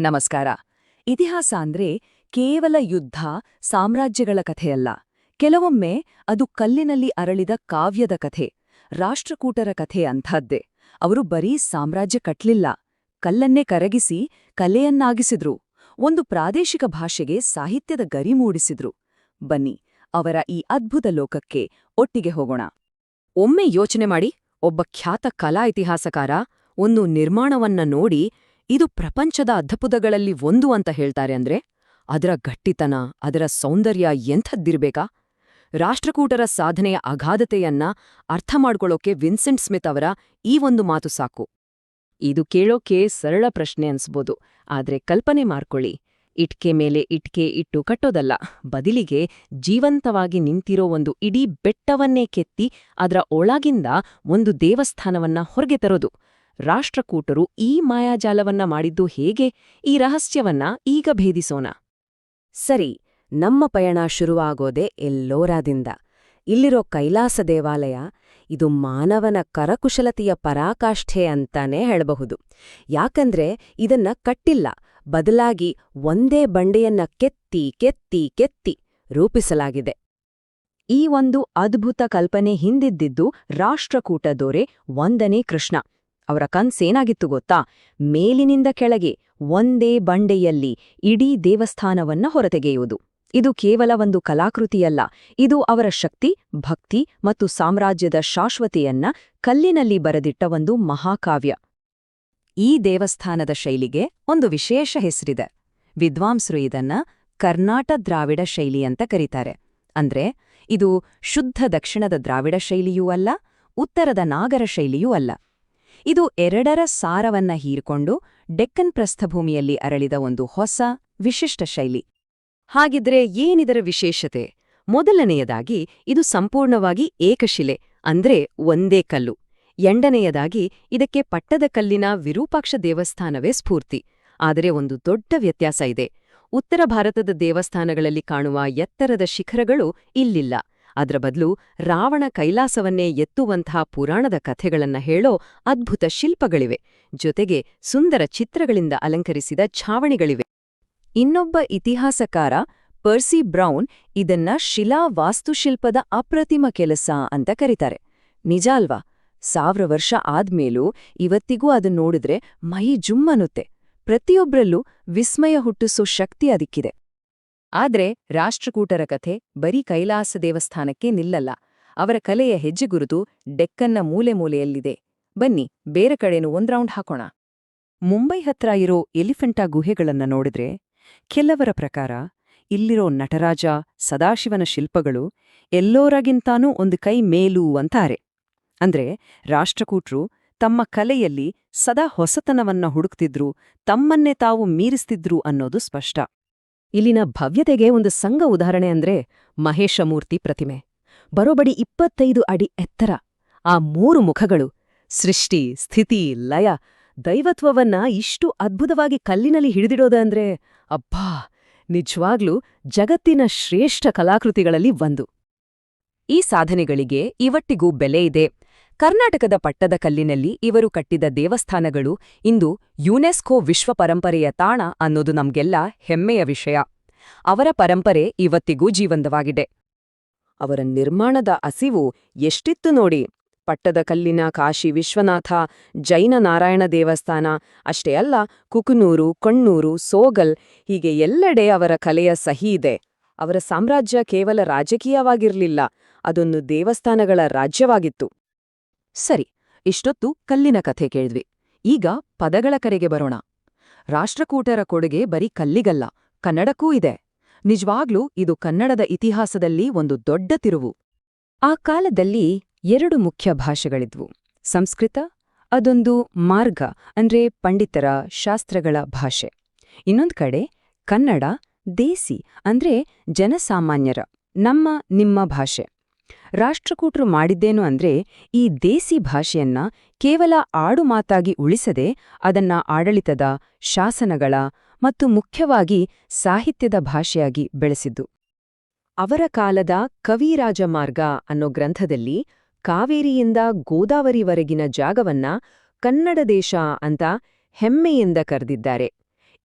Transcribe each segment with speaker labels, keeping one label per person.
Speaker 1: ನಮಸ್ಕಾರ. ಇತಿಹಾಸ ಅಂದ್ರೆ ಕೇವಲ ಯುದ್ಧ, ಸಾಮ್ರಾಜ್ಯಗಳ ಕಥೆಯಲ್ಲ. ಕೆಲವೊಮ್ಮೆ ಅದು ಕಲ್ಲಿನಲ್ಲಿ ಅರಳಿದ ಕಾವ್ಯದ ಕಥೆ, ರಾಷ್ಟ್ರಕೂಟರ ಕಥೆ ಅಂಥದ್ದೇ. ಅವರು ಬರೀ ಸಾಮ್ರಾಜ್ಯ ಕಟ್ಲಿಲ್ಲ, ಕಲ್ಲನ್ನೇ ಕರಗಿಸಿ ಕಲೆಯನ್ನಾಗಿಸಿದ್ರು. ಒಂದು ಪ್ರಾದೇಶಿಕ ಭಾಷೆಗೆ ಸಾಹಿತ್ಯದ ಗರಿ ಮೂಡಿಸಿದ್ರು. ಬನ್ನಿ, ಅವರ ಈ ಅದ್ಭುತ ಲೋಕಕ್ಕೆ ಒಟ್ಟಿಗೆ ಹೋಗೋಣ. ಒಮ್ಮೆ ಯೋಚನೆ ಮಾಡಿ, ಒಬ್ಬ ಖ್ಯಾತ ಕಲಾ ಇತಿಹಾಸಕಾರ ಒಂದು ನಿರ್ಮಾಣವನ್ನ ನೋಡಿ ಇದು ಪ್ರಪಂಚದ ಅದ್ಭುತಗಳಲ್ಲಿ ಒಂದು ಅಂತ ಹೇಳ್ತಾರೆ ಅಂದ್ರೆ, ಅದರ ಗಟ್ಟಿತನ, ಅದರ ಸೌಂದರ್ಯ ಎಂಥದ್ದಿರ್ಬೇಕಾ? ರಾಷ್ಟ್ರಕೂಟರ ಸಾಧನೆಯ ಅಗಾಧತೆಯನ್ನ ಅರ್ಥ ಮಾಡ್ಕೊಳ್ಳೋಕೆ ವಿನ್ಸೆಂಟ್ ಸ್ಮಿತ್ ಅವರ ಈ ಒಂದು ಮಾತು ಸಾಕು. ಇದು ಕೇಳೋಕೆ ಸರಳ ಪ್ರಶ್ನೆ ಅನ್ಸ್ಬೋದು, ಆದ್ರೆ ಕಲ್ಪನೆ ಮಾಡ್ಕೊಳ್ಳಿ. ಇಟ್ಕೆ ಮೇಲೆ ಇಟ್ಕೆ ಇಟ್ಟು ಕಟ್ಟೋದಲ್ಲ, ಬದಲಿಗೆ ಜೀವಂತವಾಗಿ ನಿಂತಿರೋ ಒಂದು ಇಡೀ ಬೆಟ್ಟವನ್ನೇ ಕೆತ್ತಿ ಅದರ ಒಳಗಿಂದ ಒಂದು ದೇವಸ್ಥಾನವನ್ನ ಹೊರಗೆ ತರೋದು. ರಾಷ್ಟ್ರಕೂಟರು ಈ ಮಾಯಾಜಾಲವನ್ನ ಮಾಡಿದ್ದು ಹೇಗೆ? ಈ ರಹಸ್ಯವನ್ನ ಈಗ ಭೇದಿಸೋಣ. ಸರಿ, ನಮ್ಮ ಪಯಣ ಶುರುವಾಗೋದೆ ಎಲ್ಲೋರಾದಿಂದ. ಇಲ್ಲಿರೋ ಕೈಲಾಸ ದೇವಾಲಯ, ಇದು ಮಾನವನ ಕರಕುಶಲತೆಯ ಪರಾಕಾಷ್ಠೆ ಅಂತಾನೇ ಹೇಳಬಹುದು. ಯಾಕಂದ್ರೆ ಇದನ್ನ ಕಟ್ಟಿಲ್ಲ, ಬದಲಾಗಿ ಒಂದೇ ಬಂಡೆಯನ್ನ ಕೆತ್ತಿ ಕೆತ್ತಿ ಕೆತ್ತಿ ರೂಪಿಸಲಾಗಿದೆ. ಈ ಒಂದು ಅದ್ಭುತ ಕಲ್ಪನೆ ಹಿಂದಿದ್ದಿದ್ದು ರಾಷ್ಟ್ರಕೂಟ ದೊರೆ ಒಂದನೇ ಕೃಷ್ಣ. ಅವರ ಕನ್ಸೇನಾಗಿತ್ತು ಗೊತ್ತಾ? ಮೇಲಿನಿಂದ ಕೆಳಗೆ, ಒಂದೇ ಬಂಡೆಯಲ್ಲಿ ಇಡೀ ದೇವಸ್ಥಾನವನ್ನ ಹೊರತೆಗೆಯುವುದು. ಇದು ಕೇವಲ ಒಂದು ಕಲಾಕೃತಿಯಲ್ಲ, ಇದು ಅವರ ಶಕ್ತಿ, ಭಕ್ತಿ ಮತ್ತು ಸಾಮ್ರಾಜ್ಯದ ಶಾಶ್ವತೆಯನ್ನ ಕಲ್ಲಿನಲ್ಲಿ ಬರೆದಿಟ್ಟ ಒಂದು ಮಹಾಕಾವ್ಯ. ಈ ದೇವಸ್ಥಾನದ ಶೈಲಿಗೆ ಒಂದು ವಿಶೇಷ ಹೆಸರಿದೆ. ವಿದ್ವಾಂಸರು ಇದನ್ನ ಕರ್ನಾಟ ದ್ರಾವಿಡ ಶೈಲಿ ಅಂತ ಕರೀತಾರೆ. ಅಂದ್ರೆ, ಇದು ಶುದ್ಧ ದಕ್ಷಿಣದ ದ್ರಾವಿಡ ಶೈಲಿಯೂ ಅಲ್ಲ, ಉತ್ತರದ ನಾಗರ ಶೈಲಿಯೂ ಅಲ್ಲ. ಇದು ಎರಡರ ಸಾರವನ್ನ ಹೀರಿಕೊಂಡು ಡೆಕ್ಕನ್ ಪ್ರಸ್ಥಭೂಮಿಯಲ್ಲಿ ಅರಳಿದ ಒಂದು ಹೊಸ, ವಿಶಿಷ್ಟ ಶೈಲಿ. ಹಾಗಿದ್ರೆ ಏನಿದರ ವಿಶೇಷತೆ? ಮೊದಲನೆಯದಾಗಿ ಇದು ಸಂಪೂರ್ಣವಾಗಿ ಏಕಶಿಲೆ, ಅಂದ್ರೆ ಒಂದೇ ಕಲ್ಲು. ಎಂಡನೆಯದಾಗಿ ಇದಕ್ಕೆ ಪಟ್ಟದಕಲ್ಲಿನ ವಿರೂಪಾಕ್ಷ ದೇವಸ್ಥಾನವೇ ಸ್ಫೂರ್ತಿ. ಆದರೆ ಒಂದು ದೊಡ್ಡ ವ್ಯತ್ಯಾಸ ಇದೆ. ಉತ್ತರ ಭಾರತದ ದೇವಸ್ಥಾನಗಳಲ್ಲಿ ಕಾಣುವ ಎತ್ತರದ ಶಿಖರಗಳು ಇಲ್ಲಿಲ್ಲ. ಅದರ ಬದಲು ರಾವಣ ಕೈಲಾಸವನ್ನೇ ಎತ್ತುವಂಥ ಪುರಾಣದ ಕಥೆಗಳನ್ನ ಹೇಳೋ ಅದ್ಭುತ ಶಿಲ್ಪಗಳಿವೆ. ಜೊತೆಗೆ ಸುಂದರ ಚಿತ್ರಗಳಿಂದ ಅಲಂಕರಿಸಿದ ಛಾವಣಿಗಳಿವೆ. ಇನ್ನೊಬ್ಬ ಇತಿಹಾಸಕಾರ ಪರ್ಸಿ ಬ್ರೌನ್ ಇದನ್ನ ಶಿಲಾ ವಾಸ್ತುಶಿಲ್ಪದ ಅಪ್ರತಿಮ ಕೆಲಸ ಅಂತ ಕರೀತಾರೆ. ನಿಜ ಅಲ್ವಾ? ಸಾವಿರ ವರ್ಷ ಆದ್ಮೇಲೂ ಇವತ್ತಿಗೂ ಅದನ್ನ ನೋಡಿದ್ರೆ ಮೈ ಜುಮ್ಮನುತ್ತೆ ಪ್ರತಿಯೊಬ್ಬರಲ್ಲೂ ವಿಸ್ಮಯ ಹುಟ್ಟಿಸೋ ಶಕ್ತಿ ಅದಕ್ಕಿದೆ. ಆದ್ರೆ ರಾಷ್ಟ್ರಕೂಟರ ಕಥೆ ಬರೀ ಕೈಲಾಸ ದೇವಸ್ಥಾನಕ್ಕೆ ನಿಲ್ಲಲ್ಲ. ಅವರ ಕಲೆಯ ಹೆಜ್ಜೆಗುರುತು ಡೆಕ್ಕನ್ನ ಮೂಲೆ ಮೂಲೆಯಲ್ಲಿದೆ. ಬನ್ನಿ, ಬೇರೆ ಕಡೆನೂ ಒಂದ್ ರೌಂಡ್ ಹಾಕೋಣ. ಮುಂಬೈ ಹತ್ರ ಇರೋ ಎಲಿಫೆಂಟಾ ಗುಹೆಗಳನ್ನ ನೋಡಿದ್ರೆ ಕೆಲವರ ಪ್ರಕಾರ ಇಲ್ಲಿರೋ ನಟರಾಜ, ಸದಾಶಿವನ ಶಿಲ್ಪಗಳು ಎಲ್ಲೋರಗಿಂತಾನೂ ಒಂದು ಕೈ ಮೇಲೂ ಅಂತಾರೆ. ಅಂದ್ರೆ ರಾಷ್ಟ್ರಕೂಟ್ರು ತಮ್ಮ ಕಲೆಯಲ್ಲಿ ಸದಾ ಹೊಸತನವನ್ನ ಹುಡುಕ್ತಿದ್ರು, ತಮ್ಮನ್ನೇ ತಾವು ಮೀರಿಸ್ತಿದ್ರು ಅನ್ನೋದು ಸ್ಪಷ್ಟ. ಇಲ್ಲಿನ ಭವ್ಯತೆಗೆ ಒಂದು ಸಂಘ ಉದಾಹರಣೆ ಅಂದ್ರೆ ಮಹೇಶಮೂರ್ತಿ ಪ್ರತಿಮೆ. ಬರೋಬಡಿ ಇಪ್ಪತ್ತೈದು ಅಡಿ ಎತ್ತರ. ಆ ಮೂರು ಮುಖಗಳು, ಸೃಷ್ಟಿ, ಸ್ಥಿತಿ, ಲಯ, ದೈವತ್ವವನ್ನ ಇಷ್ಟು ಅದ್ಭುತವಾಗಿ ಕಲ್ಲಿನಲ್ಲಿ ಹಿಡಿದಿಡೋದಂದ್ರೆ ಅಬ್ಬಾ! ನಿಜವಾಗ್ಲೂ ಜಗತ್ತಿನ ಶ್ರೇಷ್ಠ ಕಲಾಕೃತಿಗಳಲ್ಲಿ ಒಂದು. ಈ ಸಾಧನೆಗಳಿಗೆ ಇವಟ್ಟಿಗೂ ಬೆಲೆ ಇದೆ. ಕರ್ನಾಟಕದ ಪಟ್ಟದಕಲ್ಲಿನಲ್ಲಿ ಇವರು ಕಟ್ಟಿದ ದೇವಸ್ಥಾನಗಳು ಇಂದು ಯುನೆಸ್ಕೋ ವಿಶ್ವ ಪರಂಪರೆಯ ತಾಣ ಅನ್ನೋದು ನಮ್ಗೆಲ್ಲ ಹೆಮ್ಮೆಯ ವಿಷಯ. ಅವರ ಪರಂಪರೆ ಇವತ್ತಿಗೂ ಜೀವಂತವಾಗಿದೆ. ಅವರ ನಿರ್ಮಾಣದ ಅಸಿವು ಎಷ್ಟಿತ್ತು ನೋಡಿ. ಪಟ್ಟದಕಲ್ಲಿನ ಕಾಶಿ ವಿಶ್ವನಾಥ, ಜೈನ ನಾರಾಯಣ ದೇವಸ್ಥಾನ, ಅಷ್ಟೇ ಅಲ್ಲ ಕುಕನೂರು, ಕಣ್ಣೂರು, ಸೋಗಲ್, ಹೀಗೆ ಎಲ್ಲೆಡೆ ಅವರ ಕಲೆಯ ಸಹಿ ಇದೆ. ಅವರ ಸಾಮ್ರಾಜ್ಯ ಕೇವಲ ರಾಜಕೀಯವಾಗಿರಲಿಲ್ಲ, ಅದೊಂದು ದೇವಸ್ಥಾನಗಳ ರಾಜ್ಯವಾಗಿತ್ತು. ಸರಿ, ಇಷ್ಟೊತ್ತು ಕಲ್ಲಿನ ಕಥೆ ಕೇಳಿದ್ವಿ. ಈಗ ಪದಗಳ ಕರೆಗೆ ಬರೋಣ. ರಾಷ್ಟ್ರಕೂಟರ ಕೊಡುಗೆ ಬರೀ ಕಲ್ಲಿಗಲ್ಲ, ಕನ್ನಡಕ್ಕೂ ಇದೆ. ನಿಜವಾಗ್ಲೂ ಇದು ಕನ್ನಡದ ಇತಿಹಾಸದಲ್ಲಿ ಒಂದು ದೊಡ್ಡ ತಿರುವು. ಆ ಕಾಲದಲ್ಲಿ ಎರಡು ಮುಖ್ಯ ಭಾಷೆಗಳಿದ್ವು. ಸಂಸ್ಕೃತ, ಅದೊಂದು ಮಾರ್ಗ, ಅಂದ್ರೆ ಪಂಡಿತರ ಶಾಸ್ತ್ರಗಳ ಭಾಷೆ. ಇನ್ನೊಂದು ಕಡೆ ಕನ್ನಡ ದೇಸಿ, ಅಂದ್ರೆ ಜನಸಾಮಾನ್ಯರ, ನಮ್ಮ ನಿಮ್ಮ ಭಾಷೆ. ರಾಷ್ಟ್ರಕೂಟರು ಮಾಡಿದ್ದೇನು ಅಂದ್ರೆ ಈ ದೇಸಿ ಭಾಷೆಯನ್ನ ಕೇವಲ ಆಡುಮಾತಾಗಿ ಉಳಿಸದೆ ಅದನ್ನ ಆಡಳಿತದ ಶಾಸನಗಳ ಮತ್ತು ಮುಖ್ಯವಾಗಿ ಸಾಹಿತ್ಯದ ಭಾಷೆಯಾಗಿ ಬೆಳೆಸಿದ್ದು. ಅವರ ಕಾಲದ ಕವಿರಾಜಮಾರ್ಗ ಅನ್ನೋ ಗ್ರಂಥದಲ್ಲಿ ಕಾವೇರಿಯಿಂದ ಗೋದಾವರಿವರೆಗಿನ ಜಾಗವನ್ನ ಕನ್ನಡ ದೇಶ ಅಂತ ಹೆಮ್ಮೆಯಿಂದ ಕರೆದಿದ್ದಾರೆ.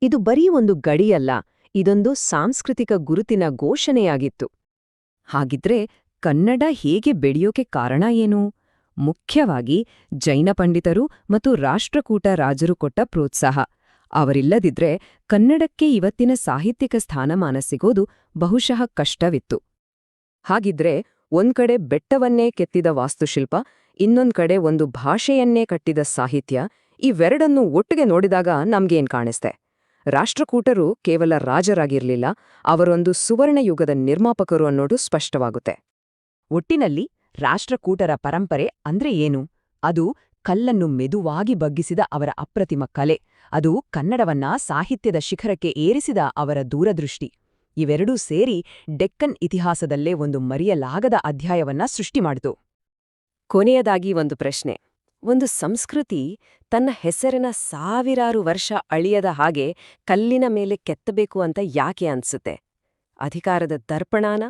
Speaker 1: ಇದು ಬರೀ ಒಂದು ಗಡಿಯಲ್ಲ, ಇದೊಂದು ಸಾಂಸ್ಕೃತಿಕ ಗುರುತಿನ ಘೋಷಣೆಯಾಗಿತ್ತು. ಹಾಗಿದ್ರೆ ಕನ್ನಡ ಹೇಗೆ ಬೆಳೆಯೋಕೆ ಕಾರಣ ಏನು? ಮುಖ್ಯವಾಗಿ ಜೈನ ಪಂಡಿತರು ಮತ್ತು ರಾಷ್ಟ್ರಕೂಟ ರಾಜರು ಕೊಟ್ಟ ಪ್ರೋತ್ಸಾಹ. ಅವರಿಲ್ಲದಿದ್ರೆ ಕನ್ನಡಕ್ಕೆ ಇವತ್ತಿನ ಸಾಹಿತ್ಯಿಕ ಸ್ಥಾನಮಾನ ಸಿಗೋದು ಬಹುಶಃ ಕಷ್ಟವಿತ್ತು. ಹಾಗಿದ್ರೆ ಒಂದ್ಕಡೆ ಬೆಟ್ಟವನ್ನೇ ಕೆತ್ತಿದ ವಾಸ್ತುಶಿಲ್ಪ, ಇನ್ನೊಂದ್ ಕಡೆ ಒಂದು ಭಾಷೆಯನ್ನೇ ಕಟ್ಟಿದ ಸಾಹಿತ್ಯ, ಇವೆರಡನ್ನು ಒಟ್ಟಿಗೆ ನೋಡಿದಾಗ ನಮ್ಗೇನ್ ಕಾಣಿಸ್ತೆ? ರಾಷ್ಟ್ರಕೂಟರು ಕೇವಲ ರಾಜರಾಗಿರ್ಲಿಲ್ಲ, ಅವರೊಂದು ಸುವರ್ಣಯುಗದ ನಿರ್ಮಾಪಕರು ಅನ್ನೋದು ಸ್ಪಷ್ಟವಾಗುತ್ತೆ. ಒಟ್ಟಿನಲ್ಲಿ ರಾಷ್ಟ್ರಕೂಟರ ಪರಂಪರೆ ಅಂದ್ರೆ ಏನು? ಅದು ಕಲ್ಲನ್ನು ಮೆದುವಾಗಿ ಬಗ್ಗಿಸಿದ ಅವರ ಅಪ್ರತಿಮ ಕಲೆ, ಅದು ಕನ್ನಡವನ್ನ ಸಾಹಿತ್ಯದ ಶಿಖರಕ್ಕೆ ಏರಿಸಿದ ಅವರ ದೂರದೃಷ್ಟಿ. ಇವೆರಡೂ ಸೇರಿ ಡೆಕ್ಕನ್ ಇತಿಹಾಸದಲ್ಲೇ ಒಂದು ಮರೆಯಲಾಗದ ಅಧ್ಯಾಯವನ್ನ ಸೃಷ್ಟಿ ಮಾಡಿತು. ಕೊನೆಯದಾಗಿ ಒಂದು ಪ್ರಶ್ನೆ. ಒಂದು ಸಂಸ್ಕೃತಿ ತನ್ನ ಹೆಸರಿನ ಸಾವಿರಾರು ವರ್ಷ ಅಳಿಯದ ಹಾಗೆ ಕಲ್ಲಿನ ಮೇಲೆ ಕೆತ್ತಬೇಕು ಅಂತ ಯಾಕೆ ಅನ್ಸುತ್ತೆ? ಅಧಿಕಾರದ ದರ್ಪಣಾನ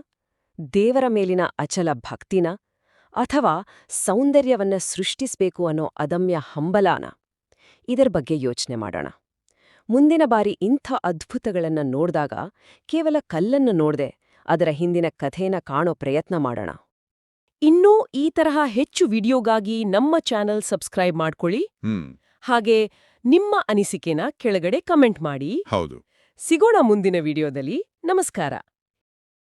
Speaker 1: ದೇವರ ಮೇಲಿನ ಅಚಲ ಭಕ್ತಿನ ಅಥವಾ ಸೌಂದರ್ಯವನ್ನ ಸೃಷ್ಟಿಸಬೇಕು ಅನ್ನೋ ಅದಮ್ಯ ಹಂಬಲಾನ. ಇದರ ಬಗ್ಗೆ ಯೋಚನೆ ಮಾಡೋಣ. ಮುಂದಿನ ಬಾರಿ ಇಂಥ ಅದ್ಭುತಗಳನ್ನ ನೋಡ್ದಾಗ ಕೇವಲ ಕಲ್ಲನ್ನು ನೋಡದೆ ಅದರ ಹಿಂದಿನ ಕಥೆನ ಕಾಣೋ ಪ್ರಯತ್ನ ಮಾಡೋಣ.
Speaker 2: ಇನ್ನೂ ಈ ತರಹ ಹೆಚ್ಚು ವಿಡಿಯೋಗಾಗಿ ನಮ್ಮ ಚಾನೆಲ್ ಸಬ್ಸ್ಕ್ರೈಬ್ ಮಾಡ್ಕೊಳ್ಳಿ. ಹಾಗೆ ನಿಮ್ಮ ಅನಿಸಿಕೆನ ಕೆಳಗಡೆ ಕಮೆಂಟ್ ಮಾಡಿ.
Speaker 3: ಹೌದು.
Speaker 2: ಸಿಗೋಣ ಮುಂದಿನ ವಿಡಿಯೋದಲ್ಲಿ. ನಮಸ್ಕಾರ.